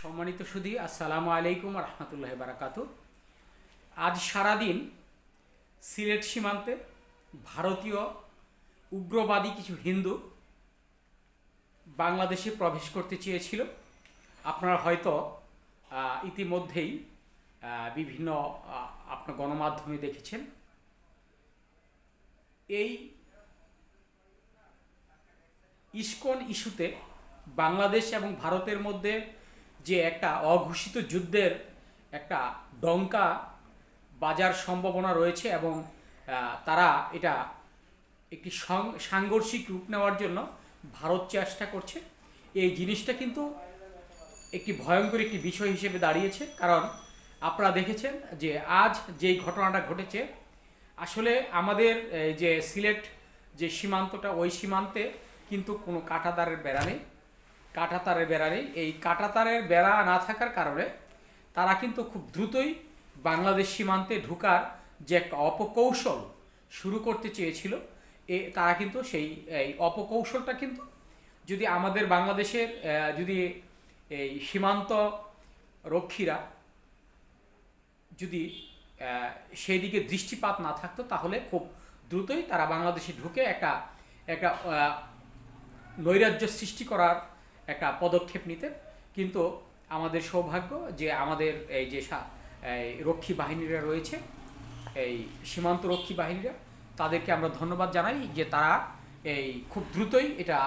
সম্মানিত সুধী, আসসালামু আলাইকুম রহমতুল্লাহ বারাকাত আজ সারাদিন সিলেট সীমান্তে ভারতীয় উগ্রবাদী কিছু হিন্দু বাংলাদেশে প্রবেশ করতে চেয়েছিল। আপনারা হয়তো ইতিমধ্যেই বিভিন্ন আপনার গণমাধ্যমে দেখেছেন। এই ইস্কন ইস্যুতে বাংলাদেশ এবং ভারতের মধ্যে যে একটা অঘোষিত যুদ্ধের একটা ডঙ্কা বাজার সম্ভাবনা রয়েছে এবং তারা এটা একটি সাংঘর্ষিক রূপ নেওয়ার জন্য ভারত চেষ্টা করছে। এই জিনিসটা কিন্তু একটি ভয়ঙ্কর একটি বিষয় হিসেবে দাঁড়িয়েছে, কারণ আপনারা দেখেছেন যে আজ যেই ঘটনাটা ঘটেছে, আসলে আমাদের যে সিলেট যে সীমান্তটা, ওই সীমান্তে কিন্তু কোনো কাঁটাতারের বেড়া নেই। কাঁটাতারের বেড়া নেই। এই কাঁটাতারের বেড়া না থাকার কারণে তারা কিন্তু খুব দ্রুতই বাংলাদেশ সীমান্তে ঢুকার যে একটা অপকৌশল শুরু করতে চেয়েছিল, এ তারা কিন্তু সেই, এই অপকৌশলটা কিন্তু যদি আমাদের বাংলাদেশের যদি এই সীমান্ত রক্ষীরা যদি সেই দিকে দৃষ্টিপাত না থাকতো, তাহলে খুব দ্রুতই তারা বাংলাদেশে ঢুকে একটা একটা নৈরাজ্য সৃষ্টি করার একটা পদক্ষেপ নিতে। কিন্তু আমাদের সৌভাগ্য যে আমাদের এই যে রক্ষী বাহিনীরা রয়েছে, এই সীমান্ত রক্ষী বাহিনীরা, তাদেরকে আমরা ধন্যবাদ জানাই যে তারা এই খুব দ্রুতই এটা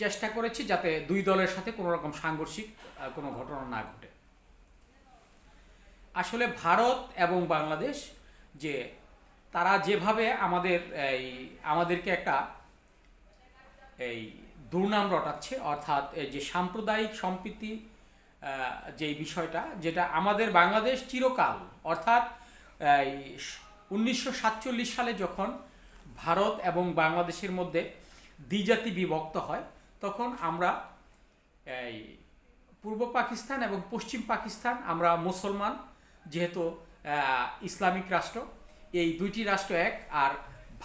চেষ্টা করেছে যাতে দুই দলের সাথে কোনো রকম সাংঘর্ষিক কোনো ঘটনা না ঘটে। আসলে ভারত এবং বাংলাদেশ যে তারা যেভাবে আমাদের এই, আমাদেরকে একটা এই দুর্নাম রটাচ্ছে, অর্থাৎ যে সাম্প্রদায়িক সম্প্রীতি যে বিষয়টা, যেটা আমাদের বাংলাদেশ চিরকাল, অর্থাৎ উনিশশো সাতচল্লিশ সালে যখন ভারত এবং বাংলাদেশের মধ্যে দ্বিজাতি বিভক্ত হয়, তখন আমরা এই পূর্ব পাকিস্তান এবং পশ্চিম পাকিস্তান, আমরা মুসলমান, যেহেতু ইসলামিক রাষ্ট্র, এই দুইটি রাষ্ট্র এক, আর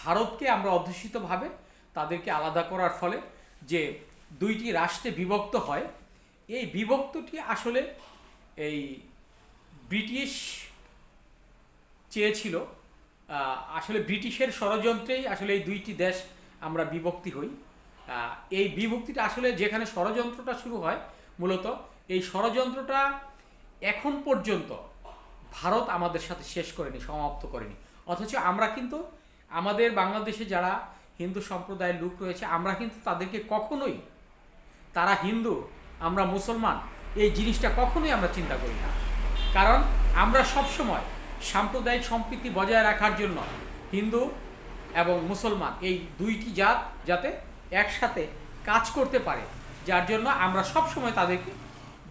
ভারতকে আমরা অধ্যুষিতভাবে তাদেরকে আলাদা করার ফলে যে দুইটি রাষ্ট্রে বিভক্ত হয়, এই বিভক্তটি আসলে এই ব্রিটিশ চেয়েছিল আসলে ব্রিটিশের ষড়যন্ত্রেই আসলে এই দুইটি দেশ আমরা বিভক্তি হই। এই বিভক্তিটা আসলে যেখানে ষড়যন্ত্রটা শুরু হয়, মূলত এই ষড়যন্ত্রটা এখন পর্যন্ত ভারত আমাদের সাথে শেষ করেনি, সমাপ্ত করেনি। অথচ আমরা কিন্তু আমাদের বাংলাদেশে যারা হিন্দু সম্প্রদায়ের লোক রয়েছে, আমরা কিন্তু তাদেরকে কখনোই, তারা হিন্দু, আমরা মুসলমান, এই জিনিসটা কখনোই আমরা চিন্তা করি না। কারণ আমরা সবসময় সাম্প্রদায়িক সম্প্রীতি বজায় রাখার জন্য হিন্দু এবং মুসলমান এই দুইটি জাত যাতে একসাথে কাজ করতে পারে, যার জন্য আমরা সবসময় তাদেরকে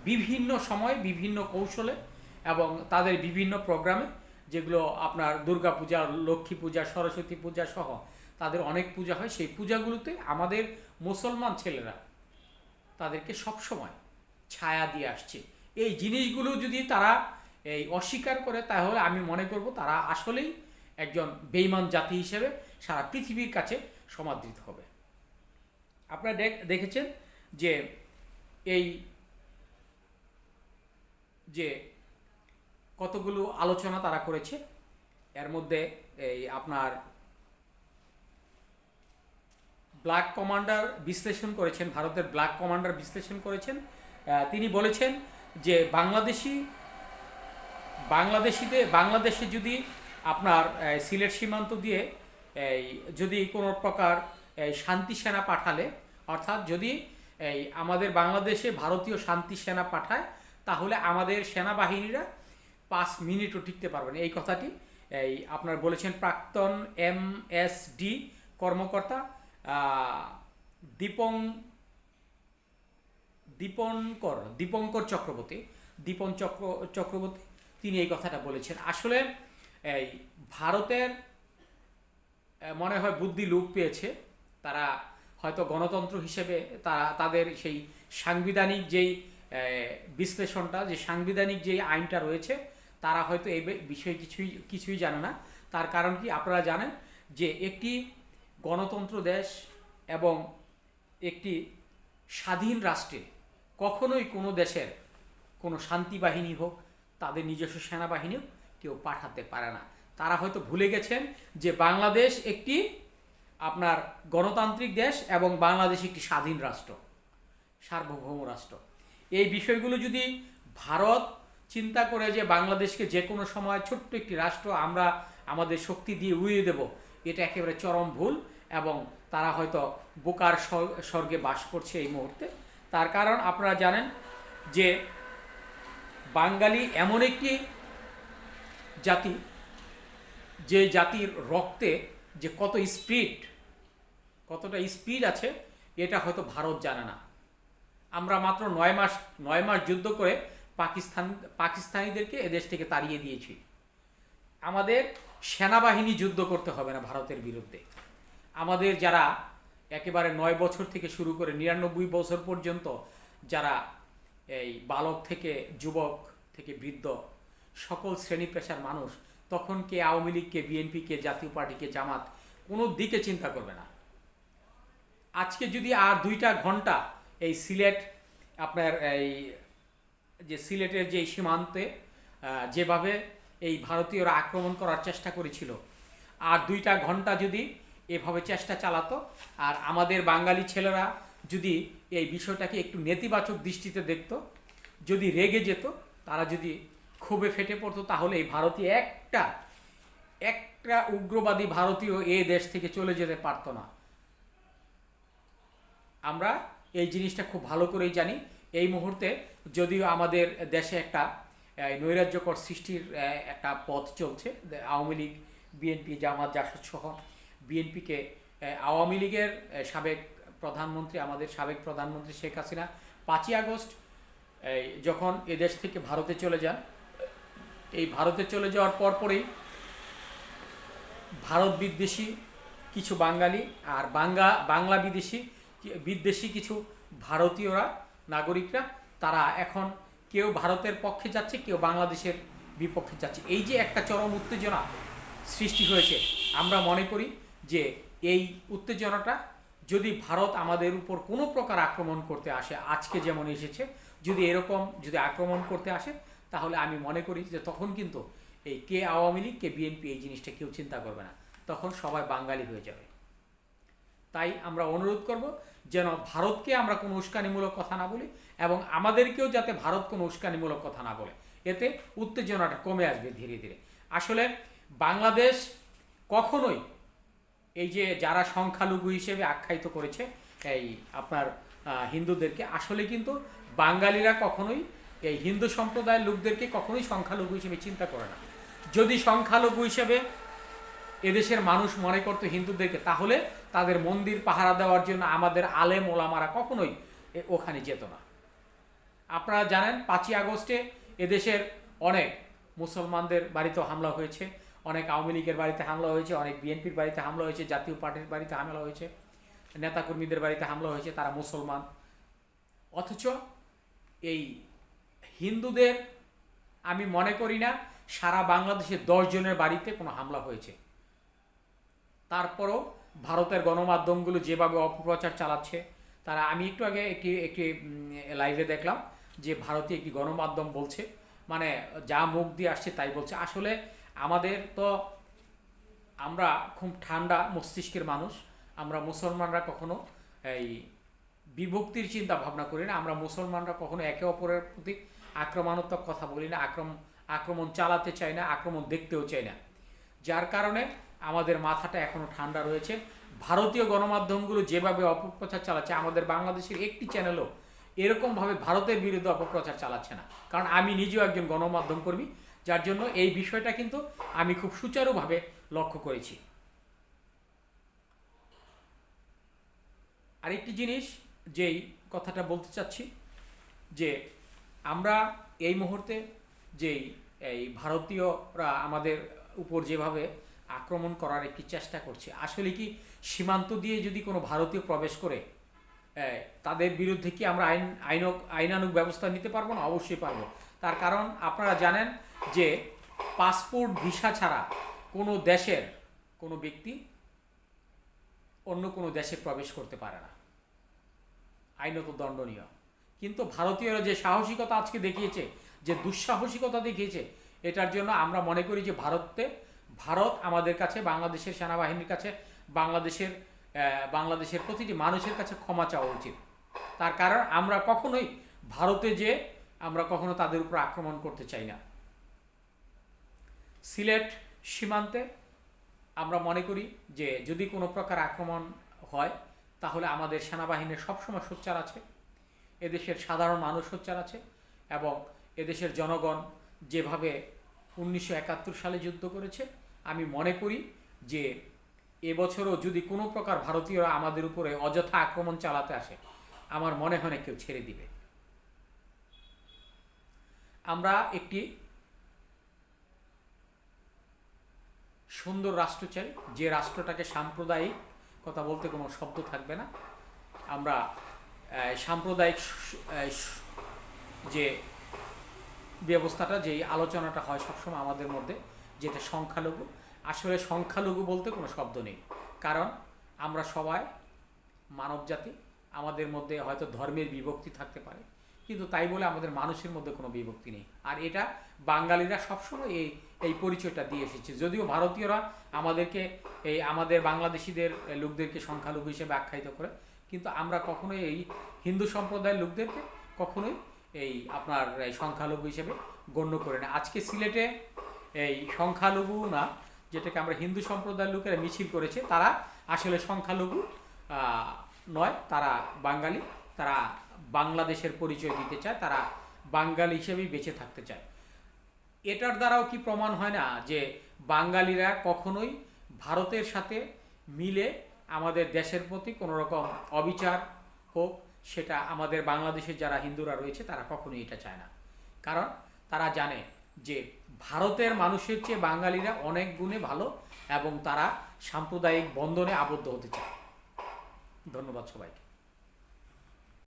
বিভিন্ন সময় বিভিন্ন কৌশলে এবং তাদের বিভিন্ন প্রোগ্রামে যেগুলো আপনার দুর্গা পূজা লক্ষ্মী পূজা, সরস্বতী পূজা সহ তাদের অনেক পূজা হয়। সেই পূজাগুলোতে আমাদের মুসলমান ছেলেরা তাদেরকে সবসময় ছায়া দিয়ে আসছে। এই জিনিসগুলো যদি তারা এই অস্বীকার করে, তাহলে আমি মনে করব তারা আসলেই একজন বেইমান জাতি হিসেবে সারা পৃথিবীর কাছে সমাদৃত হবে। আপনারা দেখ- দেখেছেন যে এই যে কতগুলো আলোচনা তারা করেছে, এর মধ্যে এই আপনার ব্ল্যাক কমান্ডার বিশ্লেষণ করেছেন, ভারতের ব্ল্যাক কমান্ডার বিশ্লেষণ করেছেন। তিনি বলেছেন যে বাংলাদেশি, বাংলাদেশিতে, বাংলাদেশে যদি আপনার সিলেট সীমান্ত দিয়ে, এই, যদি কোনো প্রকার শান্তি সেনা পাঠালে, অর্থাৎ যদি, এই, আমাদের বাংলাদেশে ভারতীয় শান্তি সেনা পাঠায়, তাহলে আমাদের সেনাবাহিনীরা পাঁচ মিনিটও টিকতে পারবে না। এই কথাটি, এই, আপনার বলেছেন প্রাক্তন এম এস ডি কর্মকর্তা দীপং, দীপঙ্কর দীপঙ্কর চক্রবর্তী, দীপন চক্র, চক্রবর্তী, তিনি এই কথাটা বলেছেন। আসলে এই ভারতের মনে হয় বুদ্ধি লোপ পেয়েছে। তারা হয়তো গণতন্ত্র হিসেবে তারা, তাদের সেই সাংবিধানিক যেই বিশ্লেষণটা, যে সাংবিধানিক যেই আইনটা রয়েছে, তারা হয়তো এই বিষয়ে কিছুই কিছুই জানে না। তার কারণ কি আপনারা জানেন যে একটি গণতন্ত্র দেশ এবং একটি স্বাধীন রাষ্ট্রে কখনোই কোনো দেশের কোনো শান্তি বাহিনী হোক, তাদের নিজস্ব সেনাবাহিনীও কেউ পাঠাতে পারে না। তারা হয়তো ভুলে গেছেন যে বাংলাদেশ একটি আপনার গণতান্ত্রিক দেশ এবং বাংলাদেশ একটি স্বাধীন রাষ্ট্র, সার্বভৌম রাষ্ট্র। এই বিষয়গুলো যদি ভারত চিন্তা করে যে বাংলাদেশকে যে কোনো সময় ছোট্ট একটি রাষ্ট্র আমরা আমাদের শক্তি দিয়ে উড়িয়ে দেব, এটা একেবারে চরম ভুল। এবং তারা হয়তো বোকার স্বর- স্বর্গে বাস করছে এই মুহূর্তে। তার কারণ আপনারা জানেন যে বাঙালি এমন একটি জাতি, যে জাতির রক্তে যে কত স্পিড, কতটা স্পিড আছে, এটা হয়তো ভারত জানে না। আমরা মাত্র নয় মাস নয় মাস যুদ্ধ করে পাকিস্তান, পাকিস্তানিদেরকে এদেশ থেকে তাড়িয়ে দিয়েছি। আমাদের সেনাবাহিনী যুদ্ধ করতে হবে না ভারতের বিরুদ্ধে। আমাদের যারা একেবারে নয় বছর থেকে শুরু করে নিরানব্বই বছর পর্যন্ত যারা এই বালক থেকে যুবক থেকে বৃদ্ধ, সকল শ্রেণি পেশার মানুষ, তখন কে আওয়ামী লীগকে বিএনপি, কে জাতীয় পার্টি, কে জামাত, কোনো দিকে চিন্তা করবে না। আজকে যদি আর দুইটা ঘণ্টা এই সিলেট আপনার এই যে সিলেটের যে সীমান্তে যেভাবে এই ভারতীয়রা আক্রমণ করার চেষ্টা করেছিল, আর দুইটা ঘণ্টা যদি এভাবে চেষ্টা চালাতো। আর আমাদের বাঙালি ছেলেরা যদি এই বিষয়টাকে একটু নেতিবাচক দৃষ্টিতে দেখত, যদি রেগে যেত, তারা যদি ক্ষোভে ফেটে পড়তো, তাহলে এই ভারতীয় একটা একটা উগ্রবাদী ভারতীয় এ দেশ থেকে চলে যেতে পারতো না। আমরা এই জিনিসটা খুব ভালো করেই জানি। এই মুহূর্তে যদিও আমাদের দেশে একটা নৈরাজ্যকর সৃষ্টির একটা পথ চলছে। আওয়ামী লীগ, বিএনপি, জামাত, জাসদ সহ বিএনপিকে আওয়ামী লীগের সাবেক প্রধানমন্ত্রী, আমাদের সাবেক প্রধানমন্ত্রী শেখ হাসিনা পাঁচই আগস্ট যখন এদেশ থেকে ভারতে চলে যান, এই ভারতে চলে যাওয়ার পরপরই ভারত বিদ্বেষী কিছু বাঙালি আর বাঙ্গা, বাংলা বিদেশি বিদ্বেষী কিছু ভারতীয়রা, নাগরিকরা, তারা এখন কেউ ভারতের পক্ষে যাচ্ছে, কেউ বাংলাদেশের বিপক্ষে যাচ্ছে। এই যে একটা চরম উত্তেজনা সৃষ্টি হয়েছে, আমরা মনে করি যে এই উত্তেজনাটা যদি ভারত আমাদের উপর কোনো প্রকার আক্রমণ করতে আসে, আজকে যেমন এসেছে, যদি এরকম যদি আক্রমণ করতে আসে, তাহলে আমি মনে করি যে তখন কিন্তু এই কে আওয়ামী লীগ, কে বিএনপি এই জিনিসটা কেউ চিন্তা করবে না। তখন সবাই বাঙালি হয়ে যাবে। তাই আমরা অনুরোধ করব যেন ভারতকে আমরা কোনো উস্কানিমূলক কথা না বলি এবং আমাদেরকেও যাতে ভারত কোনো উস্কানিমূলক কথা না বলে। এতে উত্তেজনাটা কমে আসবে ধীরে ধীরে। আসলে বাংলাদেশ কখনোই এই যে যারা সংখ্যালঘু হিসেবে আখ্যায়িত করেছে, এই আপনার হিন্দুদেরকে, আসলে কিন্তু বাঙালিরা কখনোই এই হিন্দু সম্প্রদায়ের লোকদেরকে কখনোই সংখ্যালঘু হিসেবে চিন্তা করে না। যদি সংখ্যালঘু হিসেবে এদেশের মানুষ মনে করতো হিন্দুদেরকে, তাহলে তাদের মন্দির পাহারা দেওয়ার জন্য আমাদের আলেম ওলামারা কখনোই ওখানে যেত না। আপনারা জানেন, পাঁচই আগস্টে এদেশের অনেক মুসলমানদের বাড়িতে হামলা হয়েছে। অনেক আওয়ামী লীগের বাড়িতে হামলা হয়েছে, অনেক বিএনপির বাড়িতে হামলা হয়েছে, জাতীয় পার্টির বাড়িতে হামলা হয়েছে, নেতাকর্মীদের বাড়িতে হামলা হয়েছে, তারা মুসলমান। অথচ এই হিন্দুদের আমি মনে করি না, সারা বাংলাদেশে দশ জনের বাড়িতে কোনো হামলা হয়েছে। তারপরও ভারতের গণমাধ্যমগুলো যেভাবে অপপ্রচার চালাচ্ছে, তারা আমি একটু আগে একটি একটি লাইভে দেখলাম যে ভারতীয় একটি গণমাধ্যম বলছে মানে যা মুখ দিয়ে আসছে তাই বলছে। আসলে আমাদের তো আমরা খুব ঠান্ডা মস্তিষ্কের মানুষ। আমরা মুসলমানরা কখনো এই বিভক্তির চিন্তা ভাবনা করি না। আমরা মুসলমানরা কখনো একে অপরের প্রতি আক্রমণাত্মক কথা বলি না আক্রমণ আক্রমণ চালাতে চাই না, আক্রমণ দেখতেও চাই না। যার কারণে আমাদের মাথাটা এখনও ঠান্ডা রয়েছে। ভারতীয় গণমাধ্যমগুলো যেভাবে অপপ্রচার চালাচ্ছে, আমাদের বাংলাদেশের একটি চ্যানেলও এরকমভাবে ভারতের বিরুদ্ধে অপপ্রচার চালাচ্ছে না। কারণ আমি নিজেও একজন গণমাধ্যম কর্মী যার জন্য এই বিষয়টা কিন্তু আমি খুব সুচারুভাবে লক্ষ্য করেছি। আরেকটি জিনিস যেই কথাটা বলতে চাচ্ছি, যে আমরা এই মুহূর্তে যেই এই ভারতীয়রা আমাদের উপর যেভাবে আক্রমণ করার একটি চেষ্টা করছে, আসলে কি সীমান্ত দিয়ে যদি কোনো ভারতীয় প্রবেশ করে তাদের বিরুদ্ধে কি আমরা আইন আইন আইনানুগ ব্যবস্থা নিতে পারব না? অবশ্যই পারব। তার কারণ আপনারা জানেন যে পাসপোর্ট ভিসা ছাড়া কোনো দেশের কোনো ব্যক্তি অন্য কোনো দেশে প্রবেশ করতে পারে না। আইনত দণ্ডনীয়। কিন্তু ভারতীয়রা যে সাহসিকতা আজকে দেখিয়েছে, যে দুঃসাহসিকতা দেখিয়েছে, এটার জন্য আমরা মনে করি যে ভারতে ভারত আমাদের কাছে, বাংলাদেশের সেনাবাহিনীর কাছে, বাংলাদেশের বাংলাদেশের প্রতিটি মানুষের কাছে ক্ষমা চাওয়া উচিত। তার কারণ আমরা কখনোই ভারতে যে আমরা কখনো তাদের উপর আক্রমণ করতে চাই না। সিলেট সীমান্তে আমরা মনে করি যে যদি কোনো প্রকার আক্রমণ হয়, তাহলে আমাদের সেনাবাহিনীর সবসময় সোচ্চার আছে, এদেশের সাধারণ মানুষ সোচ্চার আছে এবং এদেশের জনগণ যেভাবে উনিশশো একাত্তর সালে যুদ্ধ করেছে, আমি মনে করি যে এবছরও যদি কোনো প্রকার ভারতীয়রা আমাদের উপরে অযথা আক্রমণ চালাতে আসে, আমার মনে হয় না কেউ ছেড়ে দিবে। আমরা একটি সুন্দর রাষ্ট্র চাই। যে রাষ্ট্রটাকে সাম্প্রদায়িক কথা বলতে কোনো শব্দ থাকবে না। আমরা সাম্প্রদায়িক যে ব্যবস্থাটা, যেই আলোচনাটা হয় সবসময় আমাদের মধ্যে, যেটা সংখ্যালঘু। আসলে সংখ্যালঘু বলতে কোনো শব্দ নেই। কারণ আমরা সবাই মানবজাতি। আমাদের মধ্যে হয়তো ধর্মের বিভক্তি থাকতে পারে। কিন্তু তাই বলে আমাদের মানুষের মধ্যে কোনো বিভক্তি নেই। আর এটা বাঙালিরা সবসময় এই এই পরিচয়টা দিয়ে এসেছে। যদিও ভারতীয়রা আমাদেরকে, এই আমাদের বাংলাদেশিদের লোকদেরকে সংখ্যালঘু হিসেবে আখ্যায়িত করে, কিন্তু আমরা কখনোই এই হিন্দু সম্প্রদায়ের লোকদেরকে কখনোই এই আপনার, এই সংখ্যালঘু হিসেবে গণ্য করে না। আজকে সিলেটে এই সংখ্যালঘু না, যেটাকে আমরা হিন্দু সম্প্রদায়ের লোকেরা মিছিল করেছে, তারা আসলে সংখ্যালঘু নয়, তারা বাঙালি, তারা বাংলাদেশের পরিচয় দিতে চায়, তারা বাঙালি হিসেবেই বেঁচে থাকতে চায়। এটার দ্বারাও কি প্রমাণ হয় না যে বাঙালিরা কখনোই ভারতের সাথে মিলে আমাদের দেশের প্রতি কোনো রকম অবিচার হোক, সেটা আমাদের বাংলাদেশের যারা হিন্দুরা রয়েছে, তারা কখনোই এটা চায় না। কারণ তারা জানে যে ভারতের মানুষের চেয়ে বাঙালিরা অনেক গুণে ভালো এবং তারা সাম্প্রদায়িক বন্ধনে আবদ্ধ হতে চায়। ধন্যবাদ সবাইকে।